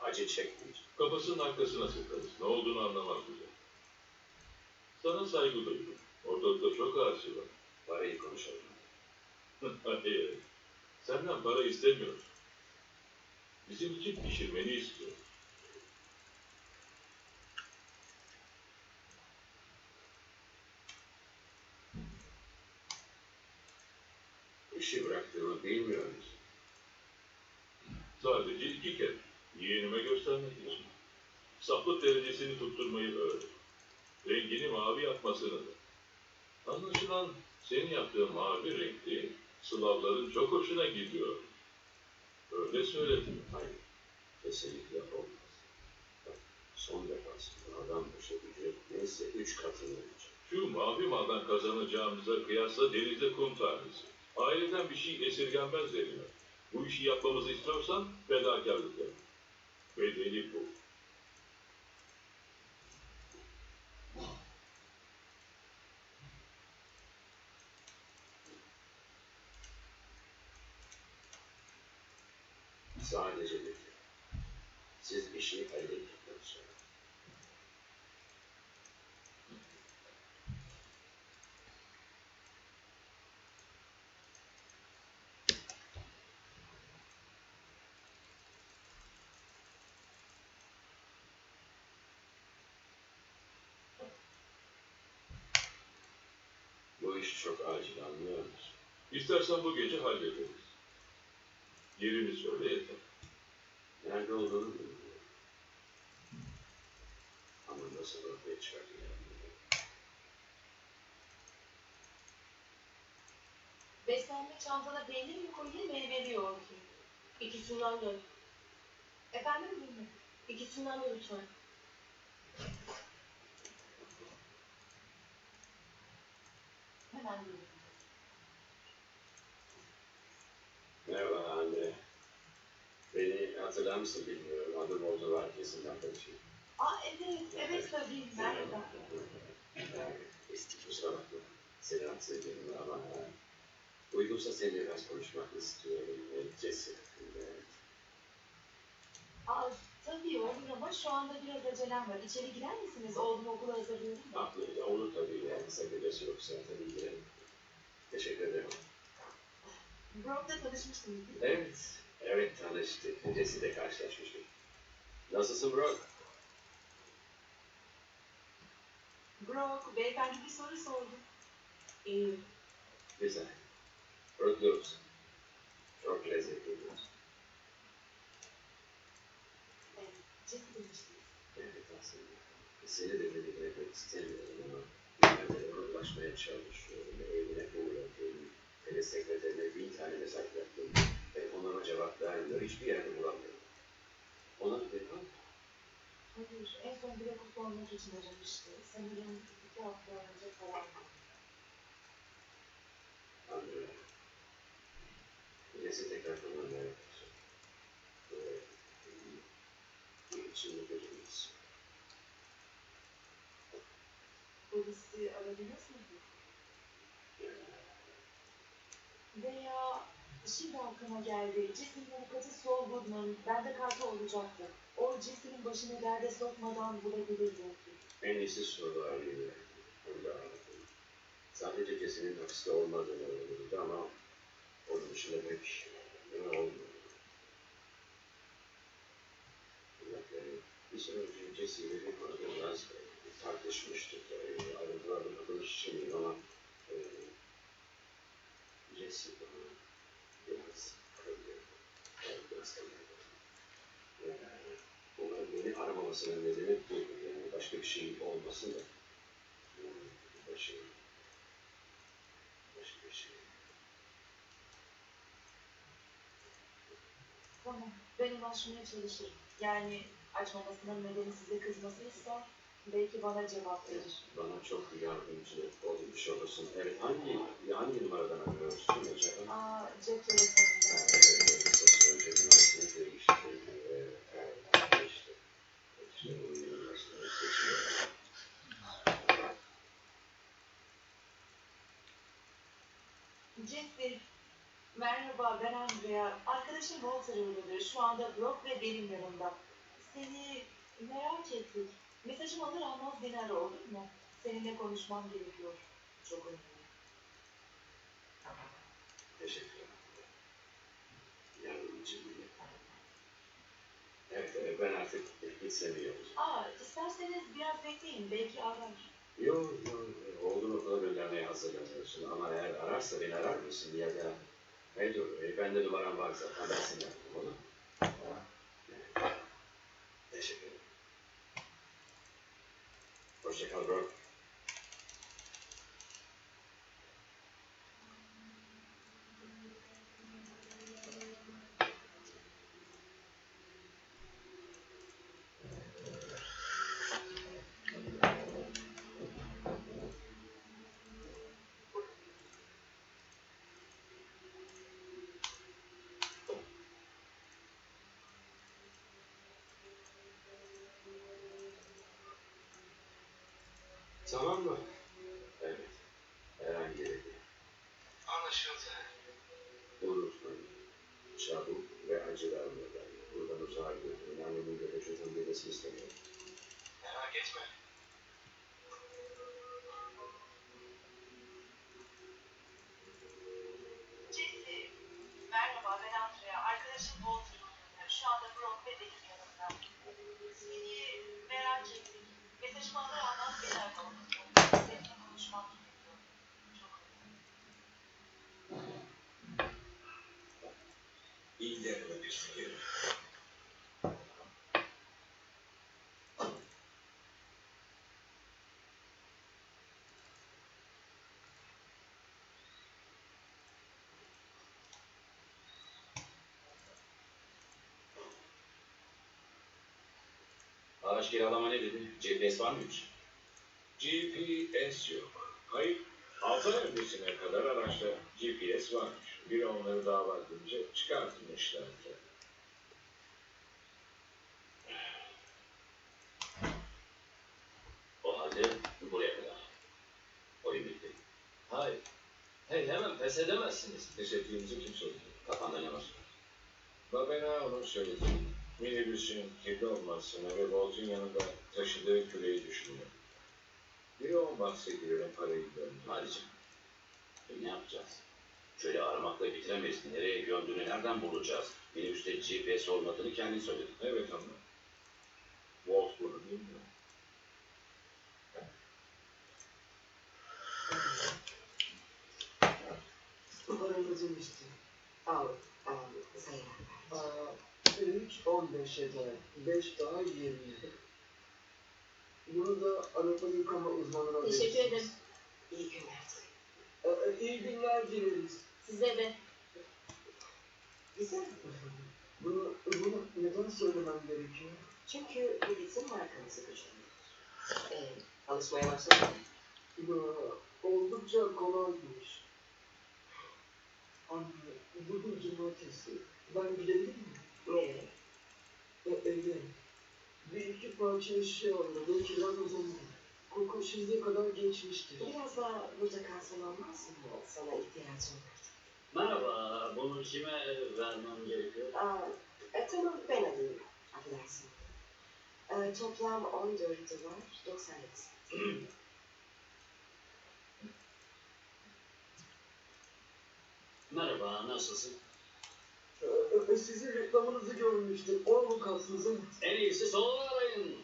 Acı çekmeyecek. Kafasının arkasına sıkarız. Ne olduğunu anlamaz bile. Sana saygı duydum. Ortalıkta çok ağaçı var. Parayı konuşalım. Hayır. Senden para istemiyoruz. Bizim için pişirmeni istiyor. İşi bıraktığımı bilmiyor musun? Sadece iki kere. Yeğenime göstermek için. Saflık derecesini tutturmayı öğret. Rengini mavi yapmasını da. Anlaşılan senin yaptığın mavi renkli Slavların çok hoşuna gidiyor. Öyle söyledim. Hayır. Kesinlikle olmaz. Bak, son defasında adam ücret neyse üç katını ödeyecek. Şu mavi maldan kazanacağımıza kıyasla denizde kum tanesi. Aileden bir şey esirgenmez derler. Bu işi yapmamızı istiyorsan fedakarlık yap. Bedeli bu. Sadece kere. Siz işi hallettikten sonra. Bu iş çok acil anlıyor musun? İstersen bu gece hallederiz. Yerini söyle yeter. Nerede olduğunu bilmiyorum. Ama nasıl ortaya çıkartacağım Beslenme çantana peynir mi koyayım meyveli yoğurt mu? İkisinden de. Efendim mi? İkisinden de lütfen. Hemen geliyorum. Merhaba anne. Beni hatırlar mısın bilmiyorum. Adım oldu var kesin arkadaşım. Aa evet, evet tabii. Merhaba. Eski kusura bakma. Seni rahatsız ediyorum ama uygunsa seninle biraz konuşmak istiyorum. E, Jesse hakkında. Aa tabii olur ama şu anda biraz acelem var. İçeri girer misiniz? Oğlumu okula hazırlıyorum da. Aklımda olur tabii yani sakıncası yoksa tabii ki. Teşekkür ederim. Brock'ta tanışmıştınız değil mi? Evet, evet tanıştık. Jesse'de karşılaşmıştık. Nasılsın bro? Brock, beyefendi bir soru sordu. İyi. Güzel. Mutlu musun? Çok lezzetli diyorsun. Evet, aslında. Seni de beni etmek istemiyorum ama ona ulaşmaya çalışıyorum. Evine uğradım. Hele sekreterine bin tane mesaj yaptım. Telefonlarıma cevap vermiyor. Hiçbir yerde bulamıyorum. Ona bir defa Hayır, en son bir okul sormak için aramıştı. Sanırım iki hafta önce falan. anlıyorum. Neyse tekrar konumaya yapacağım. Ve bir içimde gözümüz. Polisi aradınız mı? Veya şimdi aklıma geldi. Jesse'nin avukatı Saul Goodman. Bende kartı olacaktı. O Jesse'nin başını derde sokmadan bulabilir belki. En iyisi soru arayayım. Onu da anlatayım. Sadece Jesse'nin hapiste olmadığını öğrenildi ama onun dışında pek ne olmuyor. Jesse ile bir konuda biraz tartışmıştık. Yani ayrıntılarla kapılış için ama e, Jesse bana biraz. Yani biraz kırdı. Yani Onların beni aramamasının nedeni bu. Yani başka bir şey olmasın da. Başka bir şey. Tamam, ben ulaşmaya çalışırım. Yani açmamasının nedeni size kızmasını ister. Belki bana cevap verir. Bana çok yardımcı olmuş olursun. Evet, hangi, hangi numaradan arıyorsun acaba? Aa, cep Ha, telefonunda. evet, evet. Evet. İşte bu numarasını seçiyorum. Jesse, merhaba ben Andrea. Arkadaşım Walter uğradı. Şu anda Brock ve benim yanımda. Seni merak ettik. Mesajımı alır almaz beni ara olur mu? Seninle konuşmam gerekiyor. Çok önemli. Teşekkür ederim. Yardım için bile. Evet, evet, ben artık gitsem iyi olacak. Aa, isterseniz biraz bekleyin. Belki arar. Yok, yok, oğlum okula göndermeye hazırlanıyorsun ama eğer ararsa beni arar mısın ya da... Hey dur, e, bende numaram var zaten, ben seni yaptım, mu? Evet. Teşekkür ederim. Hoşça kal bro. Tamam mı? Evet. Herhangi bir Anlaşıldı. Unutmayın. Çabuk ve acı vermeden. Buradan uzağa götürün. Annemin de çocuğun dedesini istemiyorum. Merak etme. Jesse, merhaba ben Andrea. Arkadaşım Walter. Şu anda Brock ve Deniz yanında. Mesajımı alır almaz beni ara olur mu? Seninle konuşmam gerekiyor. Çok önemli. İyi değerlendirsin geri. Araç kiralama ne dedi? GPS var mıymış? GPS yok. Hayır, 6 ay öncesine kadar araçta GPS varmış. Biri onları dava edince çıkartmışlardı. O halde buraya kadar. Oyun bitti. Hayır. Hey hemen pes edemezsiniz. Pes ettiğimizi kim söyledi? Kafanda ne var? Babena onu söyledi minibüsün kirli olmasını ve Bolt'un yanında taşıdığı küreyi düşünüyor. Bir on bahsediyor parayı gönderiyor. Halicim, e, ne yapacağız? Şöyle aramakla bitiremeyiz nereye gömdüğünü nereden bulacağız? Minibüste GPS olmadığını kendin söyledin. Evet ama Bolt bunu bilmiyor. Paranızın üstü. Al, al, sayın. Aa, 5 ile 3 15'e denk. 5 daha 20. Bunu da araba yıkama uzmanına Teşekkür ederim. İyi günler. Ee, iyi günler dileriz. Size de. Güzel. Bunu, bunu neden söylemem gerekiyor? Çünkü bizim markamızı güçlendiriyor. Ee, alışmaya başladın mı? Ya, oldukça kolaymış. Anne, bugün cumartesi. Ben gidebilir miyim? Nereye? E, eve. Bir iki parça eşya almalı, kiraz uzandı. Koku şimdiye kadar geçmiştir. Biraz daha burada kalsan olmaz mı? Sana ihtiyacım var. Merhaba. Bunu kime vermem gerekiyor? Aa, e, tamam ben alayım. Affedersin. Ee, toplam 14 dolar 97 cent. Merhaba. Nasılsın? Ee, e, sizin reklamınızı görmüştüm. O mu kalsınız? Evet. En iyisi sonra arayın.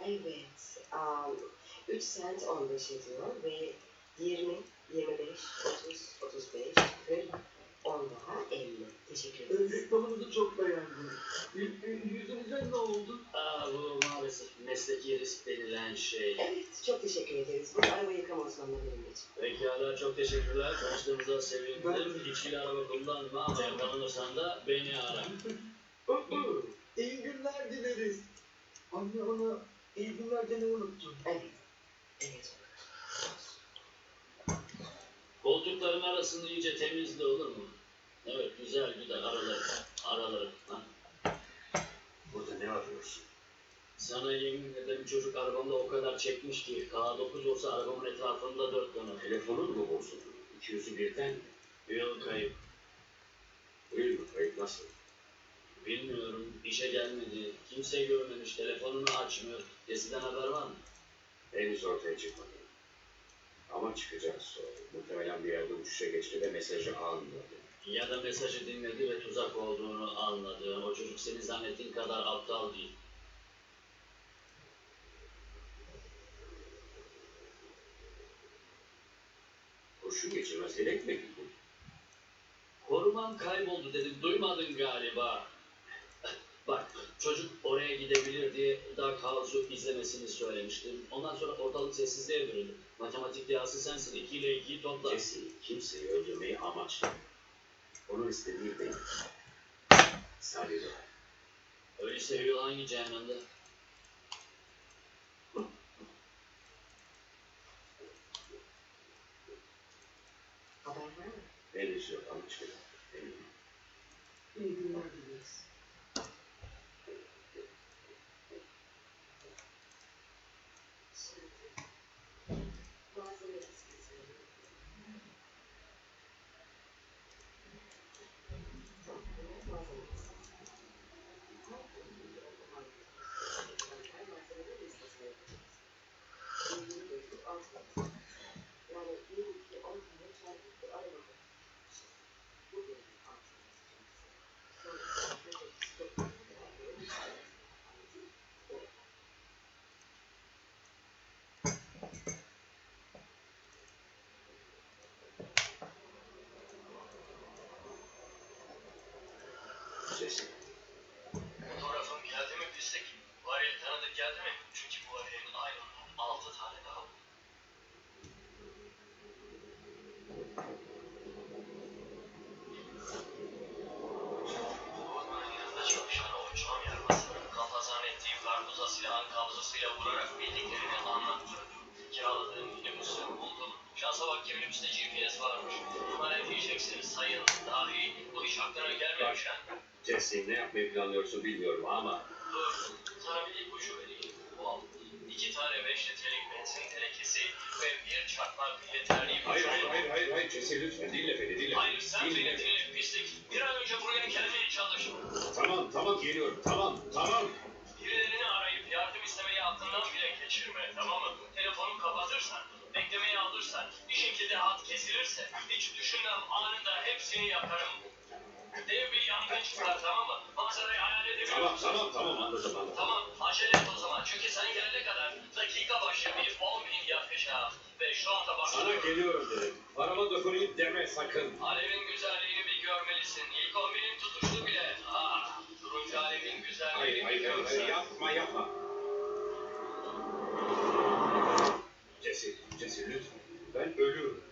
Evet. Um, 3 cent 15 ediyor ve 20, 25, 30, 35, 40, 10 daha 50. Teşekkür ederiz. reklamınızı çok beğendim. Yüzünüze ne oldu? Aa, bu maalesef mesleki risk denilen şey. Evet, çok teşekkür ederiz. Bu araba yıkama uzmanına benim için. Pekala çok teşekkürler. Tanıştığımıza sevindim. İçkili araba kullanma ama yakalanırsan da beni ara. iyi günler dileriz. Anne bana iyi günler demeyi unuttun. Evet, evet. Koltukların arasını iyice temizle olur mu? Evet güzel güzel araları. Araları. Ha. Burada ne arıyorsun? Sana yemin ederim çocuk arabamda o kadar çekmiş ki K9 olsa arabamın etrafında dört döner. Telefonun mu bozuldu? İki yüzü birden? Yıl kayıp. Buyur Nasıl? Bilmiyorum. işe gelmedi. Kimse görmemiş. Telefonunu açmıyor. Jesse'den haber var mı? Henüz ortaya çıkmadı. Ama çıkacak sonra. Muhtemelen bir yerde uçuşa geçti ve mesajı almadı. Ya da mesajı dinledi ve tuzak olduğunu anladı. O çocuk senin zannettiğin kadar aptal değil. Kurşun geçirmez yelek mi giydin? Korumam kayboldu dedim. Duymadın galiba. Bak çocuk oraya gidebilir diye Dark House'u izlemesini söylemiştim. Ondan sonra ortalık sessizliğe büründü. Matematik dehası sensin. 2 ile 2'yi topla. Jesse kimseyi öldürmeyi amaçlamıyor. Onun istediği benim. Sadece. Öyleyse Will hangi cehennemde? Haber var mı? Henüz yok ama çıkacak. Eminim. İyi günler dileriz. Şimdi malzeme listesi. Tamam, bunlar malzeme listesi. Her türlü malzeme malzeme listesine yapacağız. Bildiğin gibi alt malzeme. Yani bir iki on tane çarpı bir araba koyacağız. Bu bir alt malzeme. Sonra böyle stop böyle bir şey. Anladın mı? Evet. Jesse. Fotoğrafım ne yapmayı planlıyorsun bilmiyorum ama Dur, sana bir ipucu vereyim. Bu iki tane 5 litrelik benzin tenekesi ve bir çakmak yeterli. Hayır hayır hayır hayır hayır Jesse lütfen dinle beni dinle. Hayır sen dinle. beni dinle pislik. Bir an önce buraya gelmeye çalış. Tamam tamam geliyorum tamam tamam. Birilerini arayıp yardım istemeyi aklından bile geçirme tamam mı? Telefonu kapatırsan, beklemeye alırsan, bir şekilde hat kesilirse hiç düşünmem anında hepsini yaparım. Dev bir yangın çıkar tamam mı? Manzarayı hayal edebiliyor Tamam musun? tamam tamam anladım anladım. Tamam, acele et o zaman. Çünkü sen gelene kadar dakika başı bir 10 bin yakacağım. Ve şu anda Sana başlıyorum. geliyorum dedim. Parama dokunayım deme sakın. Alevin güzelliğini bir görmelisin. İlk 10 binin tutuştu bile. Ah, turuncu alevin Hayır güzelliğini hayır bir hayır, hayır görsen. yapma yapma. Jesse, Jesse lütfen. Ben ölüyorum.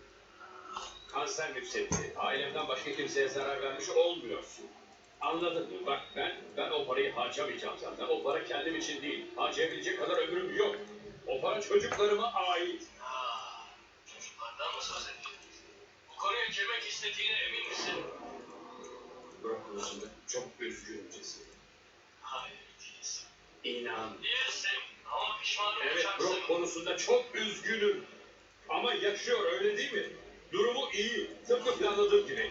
Kanser yükseltti. Ailemden başka kimseye zarar vermiş olmuyorsun. Anladın mı? Bak ben ben o parayı harcamayacağım zaten. O para kendim için değil. Harcayabilecek kadar ömrüm yok. O para çocuklarıma ait. Ah, çocuklardan mı söz ediyorsun? Bu konuya girmek istediğine emin misin? Burak konusunda çok üzgünüm Jesse. Hayır, değilsin. İnan. Değilsin ama pişman Evet olacaksın. Brock konusunda çok üzgünüm. Ama yaşıyor öyle değil mi? Durumu iyi. Tıpkı planladığım gibi.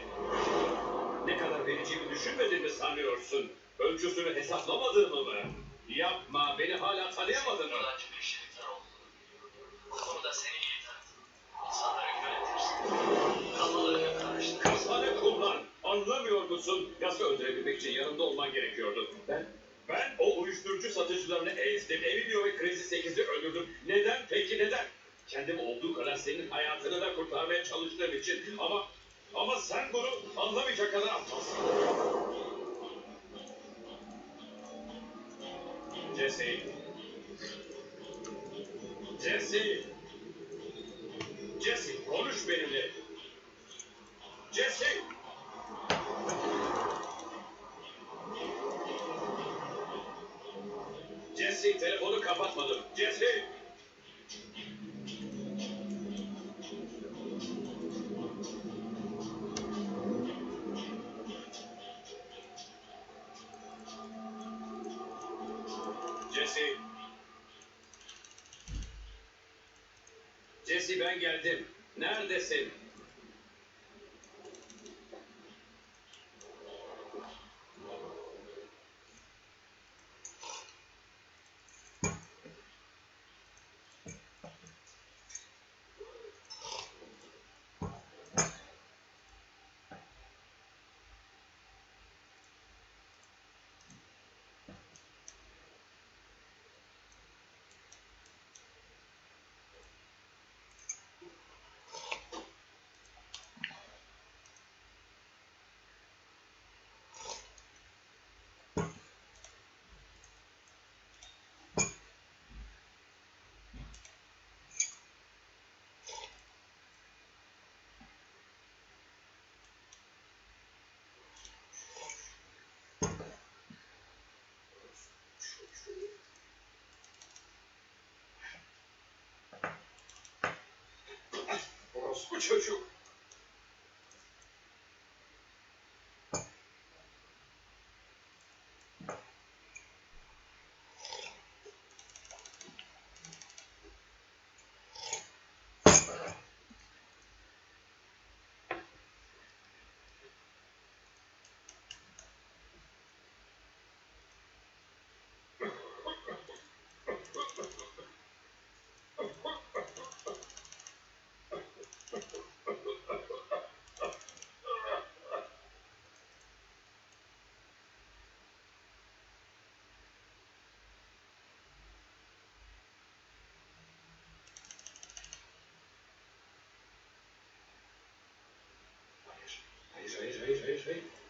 Ne kadar vereceğimi düşünmedin mi sanıyorsun? Ölçüsünü hesaplamadığımı mı? Yapma beni hala tanıyamadın mı? Çıkışlıklar oldu. Bu konuda seni iyi tanıdım. İnsanları yönetirsin. Kafalarını karıştır. Kafanı kullan. Anlamıyor musun? Yasa öldürebilmek için yanımda olman gerekiyordu. Ben ben o uyuşturucu satıcılarını ezdim. Emilio ve Crazy 8'i öldürdüm. Neden peki neden? Kendimi olduğu kadar senin hayatını da kurtarmaya çalıştığım için. Ama ama sen bunu anlamayacak kadar aptalsın. Jesse. Jesse. Jesse konuş benimle. Jesse. Jesse telefonu kapatmadım. Jesse. Geldim. Neredesin? Orospu çocuk. this week.